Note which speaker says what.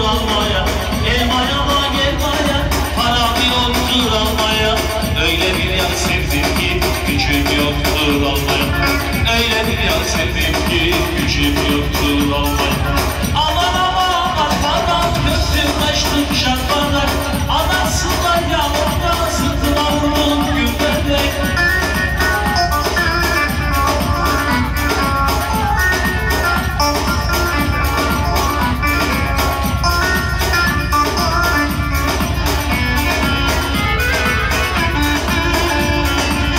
Speaker 1: almaya Elmaya bak elmaya Param yoktur Öyle bir yer ki Gücüm yoktur